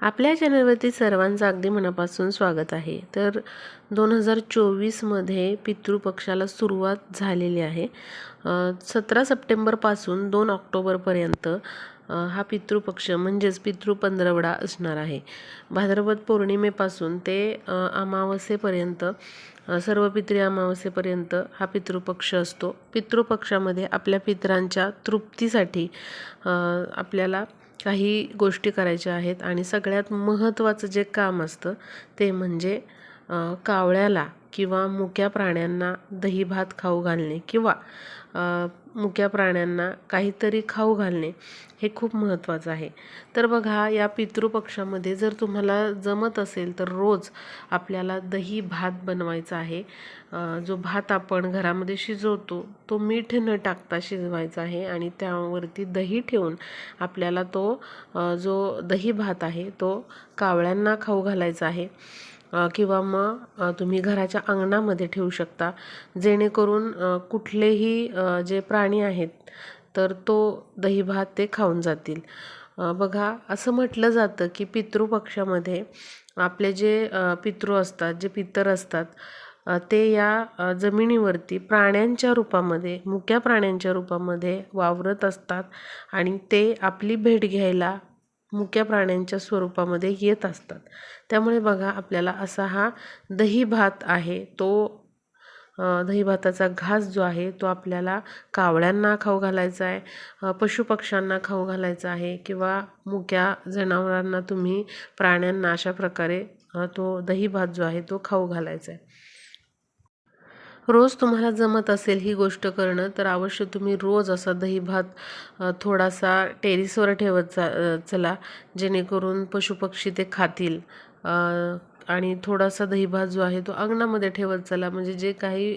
आपल्या चॅनलवरती सर्वांचं अगदी मनापासून स्वागत आहे. तर दोन हजार चोवीसमध्ये पितृपक्षाला सुरुवात झालेली आहे. सतरा सप्टेंबरपासून दोन ऑक्टोबरपर्यंत हा पितृपक्ष म्हणजेच पितृ पंधरवडा असणार आहे. भाद्रपद पौर्णिमेपासून ते अमावस्येपर्यंत सर्व पितृ अमावस्येपर्यंत हा पितृपक्ष असतो. पितृपक्षामध्ये आपल्या पितरांच्या तृप्तीसाठी आपल्याला काही गोष्टी करायच्या आहेत आणि सगळ्यात महत्त्वाचं जे काम असतं ते म्हणजे कावळ्याला किंवा मुक्या प्राण्यांना दही भात खाऊ घालणे किंवा मुक्या प्राण्यांना काहीतरी खाऊ घालणे हे खूप महत्त्वाचं आहे. तर बघा या पितृपक्षामध्ये जर तुम्हाला जमत असेल तर रोज आपल्याला दही भात बनवायचा आहे. जो भात आपण घरामध्ये शिजवतो तो मीठ न टाकता शिजवायचा आहे आणि त्यावरती दही ठेवून आपल्याला तो जो दही भात आहे तो कावळ्यांना खाऊ घालायचा आहे. किंवा मग तुम्ही घराच्या अंगणामध्ये ठेवू शकता. जेणेकरून कुठलेही जे प्राणी आहेत तर तो दही भात ते खाऊन जातील. बघा असं म्हटलं जातं की पितृपक्षामध्ये आपले जे पितृ असतात जे पितर असतात ते या जमिनीवरती प्राण्यांच्या रूपामध्ये मुक्या प्राण्यांच्या रूपामध्ये वावरत असतात आणि ते आपली भेट घ्यायला मुक्या प्राण्यांच्या स्वरूपामध्ये येत असतात. त्यामुळे बघा आपल्याला असा हा दही भात आहे तो दही भाताचा घास जो आहे तो आपल्याला कावळ्यांना खाऊ घालायचा आहे पशुपक्ष्यांना खाऊ घालायचा आहे किंवा मुक्या जनावरांना तुम्ही प्राण्यांना अशा प्रकारे तो दही भात जो आहे तो खाऊ घालायचा आहे. रोज तुम्हाला जमत असेल ही गोष्ट करणं तर अवश्य तुम्ही रोज असा दही भात थोडासा टेरिसवर ठेवत चा चला जेणेकरून पशुपक्षी ते खातील. आणि थोडासा दही भात जो आहे तो अंगणामध्ये ठेवत चला म्हणजे जे काही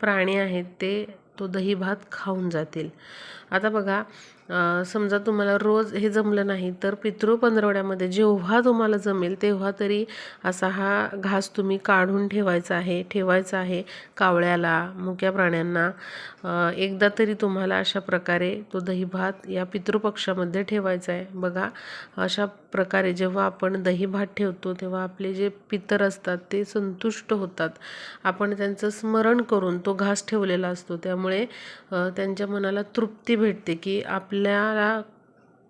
प्राणी आहेत ते तो दही भात खाऊन जातील. आता बघा समजा तुम्हाला रोज हे जमलं नाही तर पितृ पंधरवड्यामध्ये जेव्हा तुम्हाला जमेल तेव्हा तरी असा हा घास तुम्ही काढून ठेवायचा आहे ठेवायचा आहे कावळ्याला मुक्या प्राण्यांना. एकदा तरी तुम्हाला अशा प्रकारे तो दही भात या पितृपक्षामध्ये ठेवायचा आहे. बघा अशा प्रकारे जेव्हा आपण दही भात ठेवतो तेव्हा आपले जे पितर असतात ते संतुष्ट होतात. आपण त्यांचं स्मरण करून तो घास ठेवलेला असतो. त्यामुळे त्यांच्या मनाला तृप्ती भेटते की आपल्याला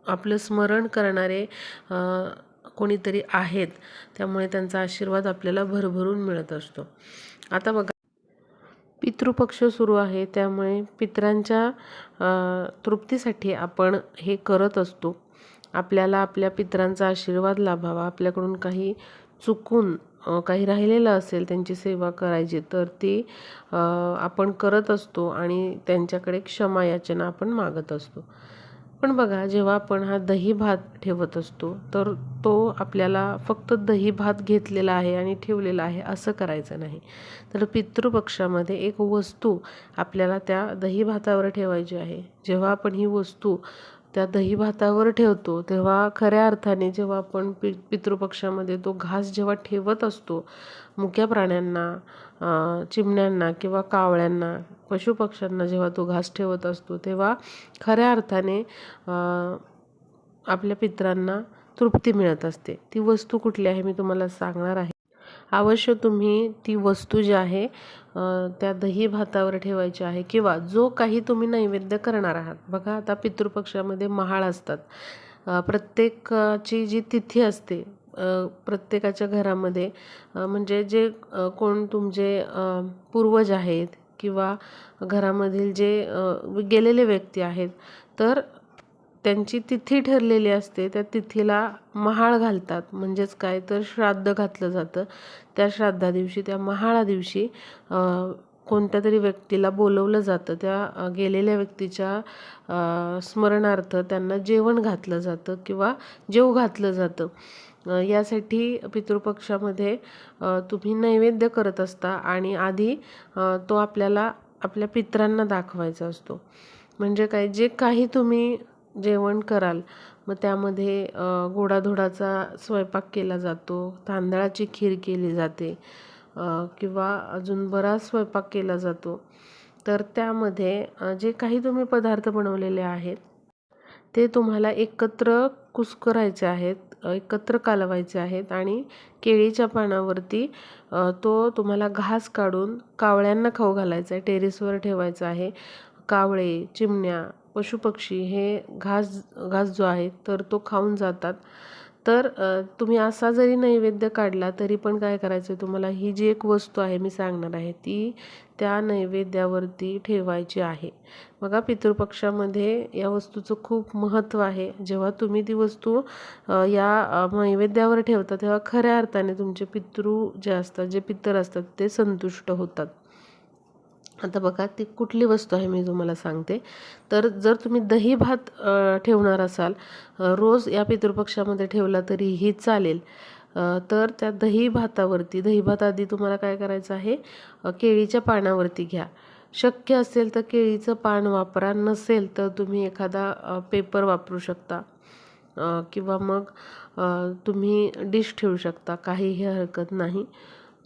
आपलं स्मरण करणारे कोणीतरी आहेत. त्यामुळे त्यांचा आशीर्वाद आपल्याला भरभरून मिळत असतो. आता बघा. पितृपक्ष सुरू आहे. त्यामुळे पितरांच्या तृप्तीसाठी आपण हे करत असतो. आपल्याला आपल्या पितरांचा आशीर्वाद लाभावा आपल्याकडून काही चुकून काही राहिलेलं असेल त्यांची सेवा करायची तर ती आपण करत असतो आणि त्यांच्याकडे क्षमा याचना आपण मागत असतो. पण बघा जेव्हा आपण हा दही भात ठेवत असतो तर तो आपल्याला फक्त दही भात घेतलेला आहे आणि ठेवलेला आहे असं करायचं नाही. तर पितृपक्षामध्ये एक वस्तू आपल्याला त्या दही भातावर ठेवायची आहे. जेव्हा आपण ही वस्तू त्या दही भातावर ठेवतो. तेव्हा खऱ्या अर्थाने जेव्हा आपण पि पितृपक्षामध्ये तो घास जेव्हा ठेवत असतो मुक्या प्राण्यांना चिमण्यांना किंवा कावळ्यांना पशुपक्ष्यांना जेव्हा तो घास ठेवत असतो तेव्हा खऱ्या अर्थाने आपल्या पितरांना तृप्ती मिळत असते. ती वस्तू कुठली आहे मी तुम्हाला सांगणार आहे. अवश्य तुम्ही ती वस्तू जी आहे त्या दही भातावर ठेवायचे आहे किंवा जो काही तुम्ही नैवेद्य करणार आहात. बघा आता पितृपक्षामध्ये महाळ असतात. प्रत्येकाची जी तिथी असते प्रत्येकाच्या घरामध्ये म्हणजे जे कोण तुमचे पूर्वज आहेत किंवा घरामधील जे गेलेले व्यक्ती आहेत तर त्यांची तिथी ठरलेली असते त्या तिथीला महाळ घालतात. म्हणजेच काय? तर श्राद्ध घातलं जातं. त्या श्राद्धा दिवशी त्या महाळा दिवशी कोणत्या तरी व्यक्तीला बोलवलं जातं. त्या गेलेल्या व्यक्तीच्या स्मरणार्थ त्यांना जेवण घातलं जातं किंवा जेव घातलं जातं. यासाठी पितृपक्षामध्ये तुम्ही नैवेद्य करत असता आणि आधी तो आपल्याला आपल्या पितरांना दाखवायचा असतो. म्हणजे काय? जे काही तुम्ही जेवण कराल. मग त्यामध्ये गोडाधोडाचा स्वयंपाक केला जातो तांदळाची खीर केली जाते किंवा अजून बराच स्वयंपाक केला जातो. तर त्यामध्ये जे काही तुम्ही पदार्थ बनवलेले आहेत ते तुम्हाला एकत्र कुस्करायचे आहेत एकत्र कालवायचे आहेत आणि केळीच्या पानावरती तो तुम्हाला घास काढून कावळ्यांना खाऊ घालायचा आहे टेरेसवर ठेवायचा आहे. कावळे चिमण्या पशुपक्षी हे घास घास जो आहे तर तो खाऊन जातात. तर तुम्ही असा जरी नैवेद्य काढला तरी पण काय करायचं आहे तुम्हाला? ही जी एक वस्तू आहे मी सांगणार आहे ती त्या नैवेद्यावरती ठेवायची आहे. बघा पितृपक्षामध्ये या वस्तूचं खूप महत्त्व आहे. जेव्हा तुम्ही ती वस्तू या नैवेद्यावर ठेवता तेव्हा खऱ्या अर्थाने तुमचे पितृ जे असतात जे पितर असतात ते संतुष्ट होतात. आता बघा ती कुठली वस्तू आहे मी तुम्हाला सांगते. तर जर तुम्ही दही भात ठेवणार असाल रोज या पितृपक्षामध्ये ठेवला तरीही चालेल. तर त्या दही भातावरती दही भात आधी तुम्हाला काय करायचं आहे? केळीच्या पानावरती घ्या. शक्य असेल तर केळीचं पान वापरा नसेल तर तुम्ही एखादा पेपर वापरू शकता. किंवा मग तुम्ही डिश ठेवू शकता काहीही हरकत नाही.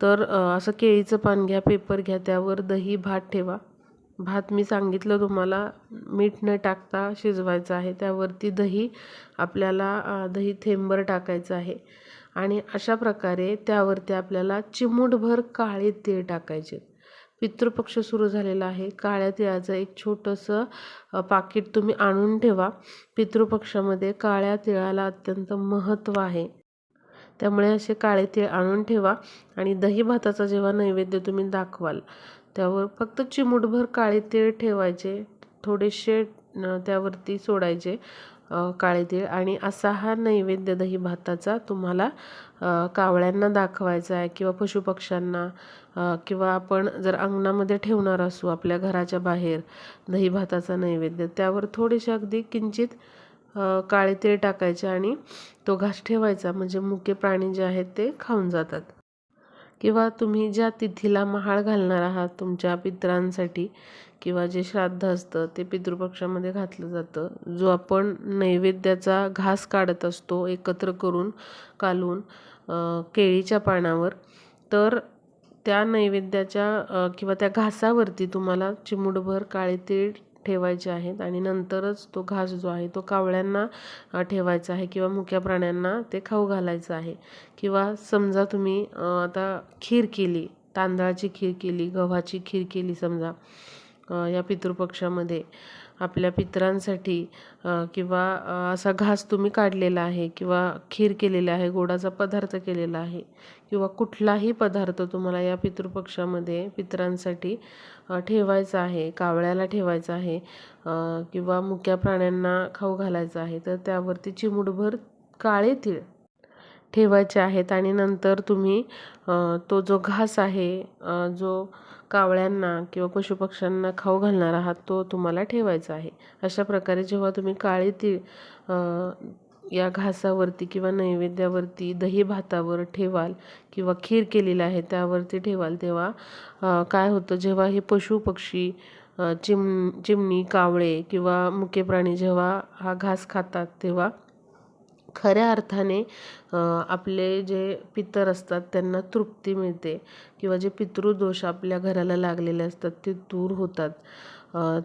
तर असं केळीचं पान घ्या पेपर घ्या त्यावर दही भात ठेवा. भात मी सांगितलं तुम्हाला मीठ न टाकता शिजवायचं आहे. त्यावरती दही आपल्याला दही थेंबर टाकायचं आहे. आणि अशा प्रकारे त्यावरती आपल्याला चिमूटभर काळे तीळ टाकायचे. पितृपक्ष सुरू झालेला आहे. काळ्या तिळाचं एक छोटंसं पाकिट पाकीट तुम्ही आणून ठेवा. पितृपक्षामध्ये काळ्या तिळाला अत्यंत महत्त्व आहे. त्यामुळे असे काळे तीळ आणून ठेवा आणि दही भाताचा जेव्हा नैवेद्य तुम्ही दाखवाल त्यावर फक्त चिमूटभर काळे तीळ ठेवायचे थोडेसे त्यावरती सोडायचे काळे तीळ आणि असा हा नैवेद्य दही भाताचा तुम्हाला कावळ्यांना दाखवायचा आहे किंवा पशुपक्ष्यांना किंवा आपण जर अंगणामध्ये ठेवणार असू आपल्या घराच्या बाहेर दही भाताचा नैवेद्य त्यावर थोडेसे अगदी किंचित काळे तीळ टाकायचे आणि तो घास ठेवायचा. म्हणजे मुके प्राणी जे आहेत ते खाऊन जातात. किंवा तुम्ही ज्या तिथीला महाळ घालणार आहात तुमच्या पितरांसाठी किंवा जे श्राद्ध असतं ते पितृपक्षामध्ये घातलं जातं. जो आपण नैवेद्याचा घास काढत असतो एकत्र करून कालून केळीच्या पानावर तर त्या नैवेद्याच्या किंवा त्या घासावरती तुम्हाला चिमूटभर काळे तीळ ठेवायचे आहेत आणि नंतरच तो घास जो आहे तो कावळ्यांना ठेवायचा आहे किंवा मुक्या प्राण्यांना ते खाऊ घालायचं आहे. किंवा समजा तुम्ही आता खीर केली तांदळाची खीर केली गव्हाची खीर केली समजा या पितृपक्षामध्ये आपल्या पितरांसाठी किंवा असा घास तुम्ही काढलेला आहे किंवा खीर केलेला आहे गोडाचा पदार्थ केलेला आहे किंवा कुठलाही पदार्थ तुम्हाला या पितृपक्षामध्ये पितरांसाठी ठेवायचं आहे कावळ्याला ठेवायचं आहे किंवा मुक्या प्राण्यांना खाऊ घालायचं आहे तर त्यावरती चिमुटभर काळे तीळ ठेवायचे आहेत आणि नंतर तुम्ही तो जो घास आहे जो कावळ्यांना किंवा पशुपक्ष्यांना खाऊ घालणार आहात तो तुम्हाला ठेवायचा आहे. अशा प्रकारे जेव्हा तुम्ही काळे तीळ या घासावरती किंवा नैवेद्यावरती दही भातावर ठेवाल किंवा खीर केलेला आहे त्यावरती ठेवाल तेव्हा काय होतं जेव्हा हे पशुपक्षी चिम चिमणी कावळे किंवा मुके प्राणी जेव्हा हा घास खातात तेव्हा खऱ्या अर्थाने आपले जे पितर असतात त्यांना तृप्ती मिळते किंवा जे पितृदोष आपल्या घराला लागलेले असतात ते दूर होतात.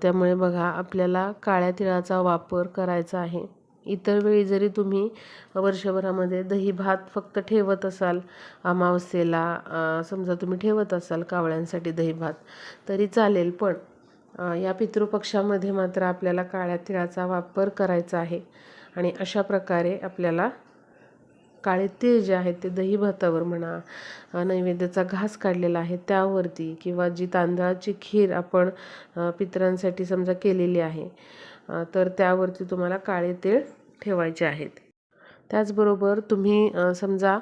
त्यामुळे बघा आपल्याला काळ्या तिळाचा वापर करायचा आहे. इतर वेळी जरी तुम्ही वर्षभरामध्ये दही भात फक्त ठेवत असाल अमावस्येला समजा तुम्ही ठेवत असाल कावळ्यांसाठी दही भात तरी चालेल. पण या पितृपक्षामध्ये मात्र आपल्याला काळ्या तिळाचा वापर करायचा आहे. आणि अशा प्रकारे आपल्याला काळे तीळ जे आहेत ते दही भातावर म्हणा नैवेद्याचा घास काढलेला आहे त्यावरती किंवा जी तांदळाची खीर आपण पितरांसाठी समजा केलेली आहे तर त्यावरती तुम्हाला काळे तीळ ठेवायचे आहेत. त्याचबरोबर तुम्ही समजा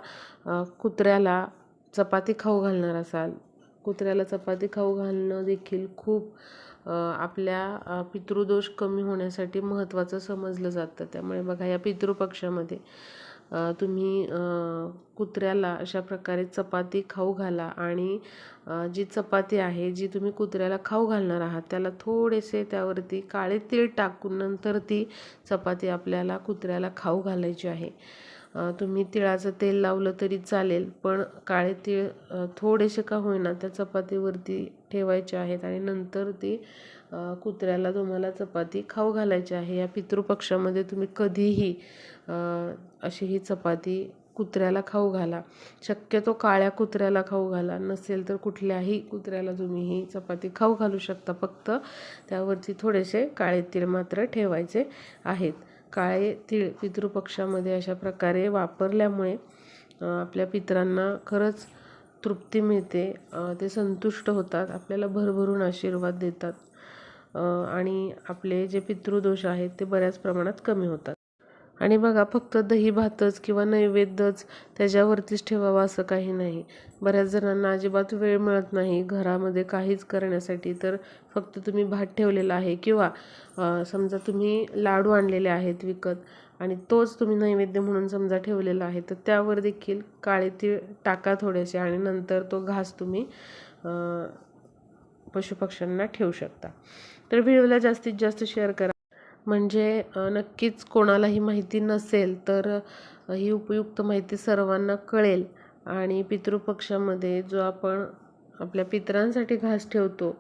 कुत्र्याला चपाती खाऊ घालणार असाल कुत्र्याला चपाती खाऊ घालणं देखील खूप आपल्या पितृदोष कमी होण्यासाठी महत्त्वाचं समजलं जातं. त्यामुळे बघा या पितृपक्षामध्ये तुम्ही कुत्र्याला अशा प्रकारे चपाती खाऊ घाला आणि जी चपाती आहे जी तुम्ही कुत्र्याला खाऊ घालणार आहात त्याला थोडेसे त्यावरती काळे तीळ टाकून नंतर ती चपाती आपल्याला कुत्र्याला खाऊ घालायची आहे. तुम्ही तिळाचं तेल लावलं तरी चालेल पण काळे तीळ थोडेसे का होईना त्या चपातीवरती ठेवायचे आहेत आणि नंतर ती कुत्र्याला तुम्हाला चपाती खाऊ घालायची आहे. या पितृपक्षामध्ये तुम्ही कधीही अशी ही चपाती कुत्र्याला खाऊ घाला. शक्यतो काळ्या कुत्र्याला खाऊ घाला. नसेल तर कुठल्याही कुत्र्याला तुम्ही ही चपाती खाऊ घालू शकता. फक्त त्यावरती थोडेसे काळे तीळ मात्र ठेवायचे आहेत. काळे तीळ पितृपक्षामध्ये अशा प्रकारे वापरल्यामुळे आपल्या पितरांना खरंच तृप्ती मिळते. ते संतुष्ट होतात. आपल्याला भरभरून आशीर्वाद देतात. आणि आपले जे पितृदोष आहेत ते बऱ्याच प्रमाणात कमी होतात. आणि बघा फक्त दही भातच किंवा नैवेद्यच त्याच्यावरतीच ठेवावा असं काही नाही. बऱ्याच जणांना अजिबात वेळ मिळत नाही घरामध्ये काहीच करण्यासाठी. तर फक्त तुम्ही भात ठेवलेला आहे किंवा समजा तुम्ही लाडू आणलेले आहेत विकत आणि तोच तुम्ही नैवेद्य म्हणून समजा ठेवलेला आहे तर त्यावर देखील काळे तीळ टाका थोडेसे आणि नंतर तो घास तुम्ही पशुपक्ष्यांना ठेवू शकता. तर व्हिडिओला जास्तीत जास्त शेअर करा. म्हणजे नक्कीच कोणालाही माहिती नसेल तर ही उपयुक्त माहिती सर्वांना कळेल. आणि पितृपक्षामध्ये जो आपण आपल्या पितरांसाठी घास ठेवतो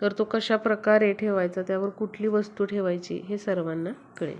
तर तो कशा प्रकारे ठेवायचा त्यावर कुठली वस्तू ठेवायची हे सर्वांना कळेल.